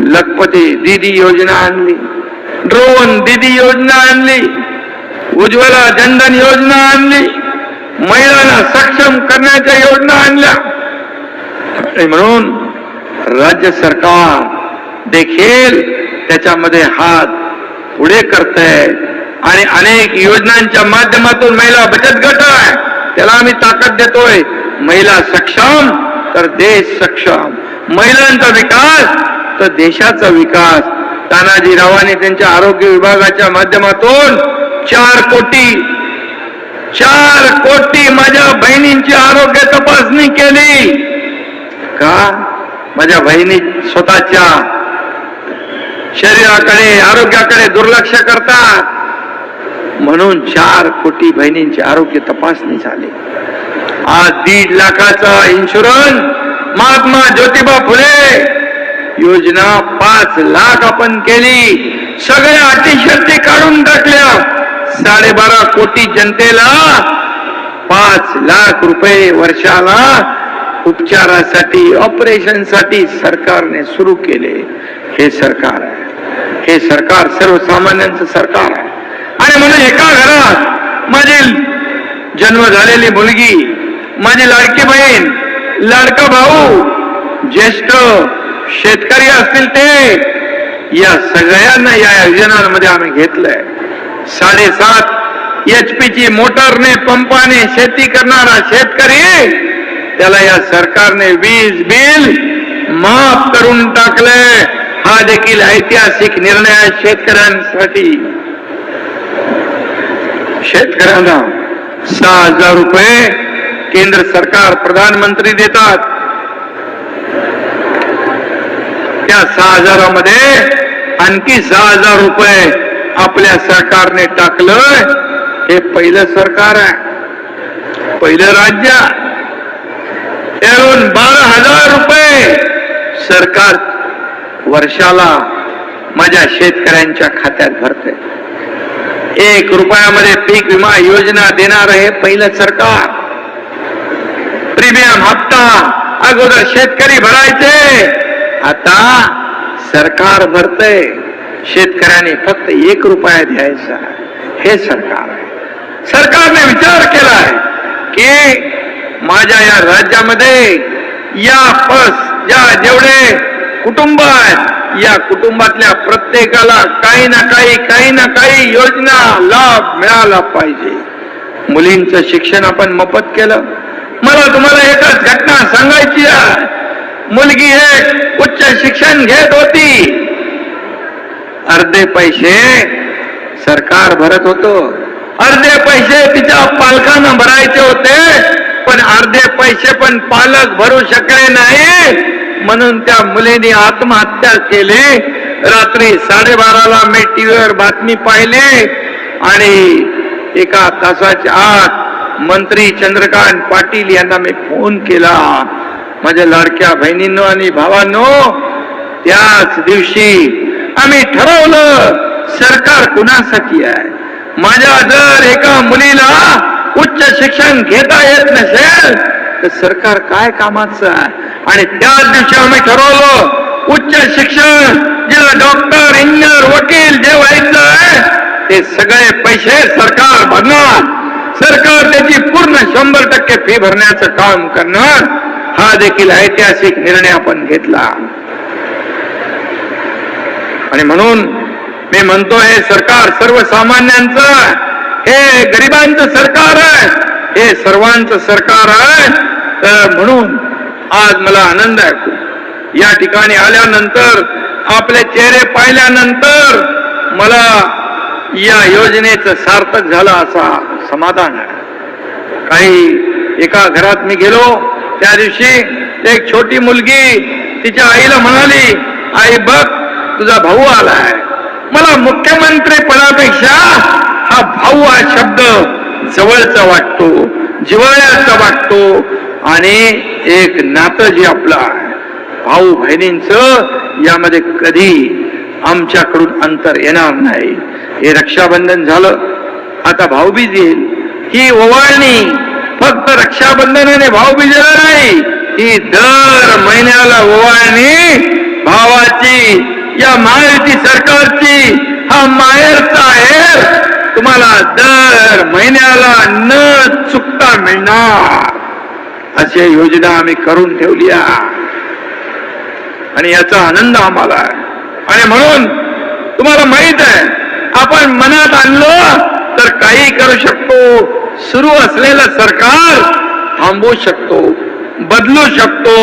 लखपती दीदी योजना आणली ड्रोन दीदी योजना आणली उज्ज्वला जनधन योजना आणली महिलांना सक्षम करण्याच्या योजना आणल्या. आणि म्हणून राज्य सरकार देखील त्याच्यामध्ये हात पुढे करते आणि अनेक योजनांच्या माध्यमातून महिला बचत गट आहे त्याला आम्ही ताकद देतोय. महिला सक्षम तर देश सक्षम. महिलांचा विकास तर देशाचा विकास. तानाजीरावांनी त्यांच्या आरोग्य विभागाच्या माध्यमातून चार कोटी चार कोटी माझ्या बहिणींची आरोग्य तपासणी केली. का? माझ्या बहिणी स्वतःच्या शरीराकडे आरोग्याकडे दुर्लक्ष करतात. म्हणून चार कोटी बहिणींची आरोग्य तपासणी झाली. आज दीड लाखाचा इन्शुरन्स महात्मा ज्योतिबा फुले योजना पाच लाख आपण केली. सगळ्या अटी काढून टाकल्या. साडेबारा कोटी जनतेला पाच लाख रुपये वर्षाला उपचारासाठी ऑपरेशनसाठी सरकारने सुरू केले. हे सरकार आहे. हे सरकार सर्वसामान्यांचं सरकार आहे. आणि म्हणून एका घरात माझी जन्म झालेली मुलगी माझी लाडकी बहीण लाडका भाऊ ज्येष्ठ शेतकरी असतील ते या सगळ्यांना या योजनांमध्ये आम्ही घेतलंय. साडेसात एच ची मोटरने पंपाने शेती करणारा शेतकरी त्याला या सरकारने वीज बिल माफ करून टाकलंय. हा देखील ऐतिहासिक निर्णय आहे शेतकऱ्यांसाठी. शेतकऱ्यांना सहा हजार रुपये केंद्र सरकार प्रधानमंत्री देतात. त्या सहा हजारामध्ये आणखी सहा हजार रुपये आपल्या सरकारने टाकलं हे पहिलं सरकार आहे. पहिलं राज्य. त्यावरून बारा हजार रुपये सरकार वर्षाला माझ्या शेतकऱ्यांच्या खात्यात भरते एक रुपयामध्ये पीक विमा योजना देणार हे पहिलं सरकार. प्रीमियम हप्ता अगोदर शेतकरी भरायचे. आता सरकार भरतय. शेतकऱ्याने फक्त एक रुपया द्यायचा हे सरकार आहे. सरकारने विचार केलाय की माझ्या या राज्यामध्ये या पस या जेवढे कुटुंब आहेत या कुटुंबातल्या प्रत्येकाला काही ना काही काही ना काही योजना लाभ मिळाला पाहिजे. मुलींचं शिक्षण आपण मोफत केलं. मला तुम्हाला एकच घटना सांगायची आहे. मुलगी एक उच्च शिक्षण घेत होती. अर्धे पैसे सरकार भरत होतो. अर्धे पैसे तिच्या पालकांना भरायचे होते पण अर्धे पैसे पण पालक भरू शकले नाही. म्हणून त्या मुलीने आत्महत्या केली. रात्री साडेबाराला मी टीव्हीवर बातमी पाहिली आणि एका तासाच्या आत मंत्री चंद्रकांत पाटील यांना मी फोन केला. माझ्या लाडक्या बहिणींनो आणि भावांनो त्याच दिवशी आम्ही ठरवलं सरकार कुणासाठी आहे? माझ्या जर एका मुलीला उच्च शिक्षण घेता येत नसेल तर सरकार काय कामाचं आहे? आणि त्याच दिवशी आम्ही ठरवलं उच्च शिक्षण जिला डॉक्टर इंजिनियर वकील जे व्हायचं आहे ते सगळे पैसे सरकार भरणार. तर त्याची पूर्ण शंभर टक्के फी भरण्याचं काम करणार हा देखील ऐतिहासिक निर्णय आपण घेतला. आणि म्हणून मी म्हणतो हे सरकार सर्वसामान्यांचं हे गरिबांचं सरकार आहे हे सर्वांचं सरकार आहे. तर म्हणून आज मला आनंद आहे या ठिकाणी आल्यानंतर आपले चेहरे पाहिल्यानंतर मला या योजनेचं सार्थक झालं असा समाधान आहे. काही एका घरात मी गेलो. त्या दिवशी एक छोटी मुलगी तिच्या आईला म्हणाली आई बघ तुझा भाऊ आलाय. मला मुख्यमंत्री पदापेक्षा हा भाऊ हा शब्द जवळचा वाटतो जिव्हाळ्याचा वाटतो आणि एक नातं जे आपलं आहे भाऊ बहिणींच यामध्ये कधी आमच्याकडून अंतर येणार नाही. हे रक्षाबंधन झालं. आता भाऊबीज येईल ही ओवाळणी फक्त रक्षाबंधनाने भाऊबीजेला नाही ही दर महिन्याला ओवाळणी भावाची या महायुती सरकारची हा माहेरचा आहे तुम्हाला दर महिन्याला न चुकता मिळणार. अशी योजना आम्ही करून ठेवली आणि याचा आनंद आम्हाला आहे. आणि म्हणून तुम्हाला माहीत आहे आपण मनात आणलं तर काही करू शकतो. सुरू असलेलं सरकार थांबवू शकतो बदलू शकतो.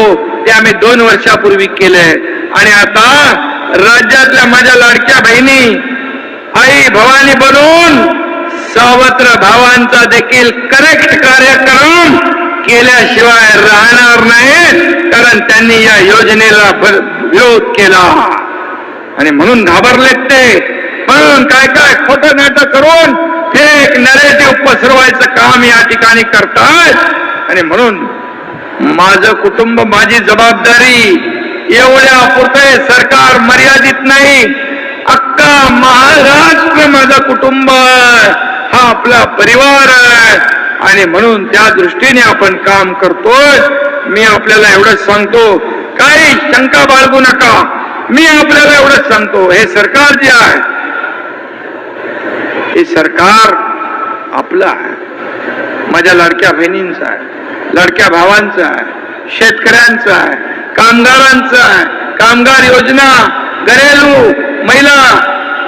ते आम्ही दोन वर्षापूर्वी केलंय. आणि आता राज्यातल्या माझ्या लाडक्या बहिणी आई भवानी बनून सावत्र भावांचा देखील करेक्ट कार्यक्रम केल्याशिवाय राहणार नाही कारण त्यांनी या योजनेला विरोध केला. आणि म्हणून घाबरलेत ते. म्हणून काय काय खोटं नाटक करून फेक नरेटिव्ह पसरवायचं काम या ठिकाणी करतात. आणि म्हणून माझं कुटुंब माझी जबाबदारी एवढ्या पुरते सरकार मर्यादित नाही. अक्का महाराष्ट्र माझं कुटुंब हा आपला परिवार आहे. आणि म्हणून त्या दृष्टीने आपण काम करतोय. मी आपल्याला एवढंच सांगतो. काही शंका बाळगू नका. मी आपल्याला एवढंच सांगतो. हे सरकार जे आहे हे सरकार आपलं आहे. माझ्या लाडक्या बहिणींचं आहे लाडक्या भावांचं आहे शेतकऱ्यांचं आहे कामगारांचं आहे. कामगार योजना घरेलू महिला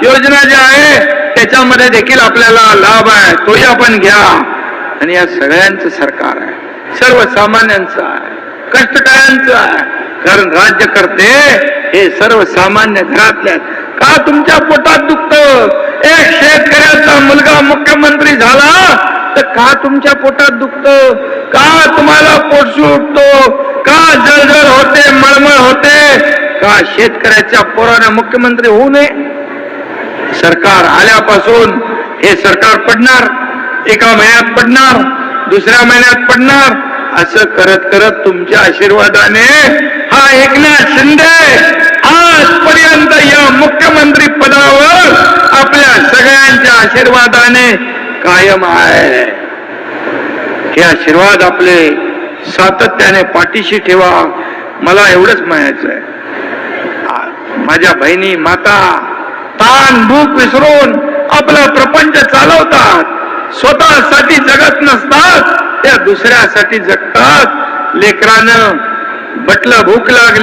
योजना ज्या आहे त्याच्यामध्ये देखील आपल्याला लाभ आहे तोही आपण घ्या. आणि या सगळ्यांचं सरकार आहे. सर्वसामान्यांचं आहे. कष्टकऱ्यांचं आहे. कारण राज्यकर्ते हे सर्वसामान्य घरातल्या का तुमच्या पोटात दुखत? एक शेतकऱ्याचा मुलगा मुख्यमंत्री झाला तर का तुमच्या पोटात दुखत? का तुम्हाला पोटसू उठतो का जळजळ होते मळमळ होते? का शेतकऱ्याच्या पोराने मुख्यमंत्री होऊ नये? सरकार आल्यापासून हे सरकार पडणार एका महिन्यात पडणार दुसऱ्या महिन्यात पडणार. असं करत करत तुमच्या आशीर्वादाने हा एकनाथ शिंदे आजपर्यंत या मुख्यमंत्री पदावर आपल्या सगळ्यांच्या आशीर्वादाने कायम आहे. हे आशीर्वाद आपले सातत्याने पाठीशी ठेवा. मला एवढंच म्हणायचं आहे. माझ्या बहिणी माता ताण भूक विसरून आपला प्रपंच चालवतात. स्वतःसाठी जगत नसतात त्या दुसऱ्यासाठी जगतात. लेकरानं बटलं भूक लागली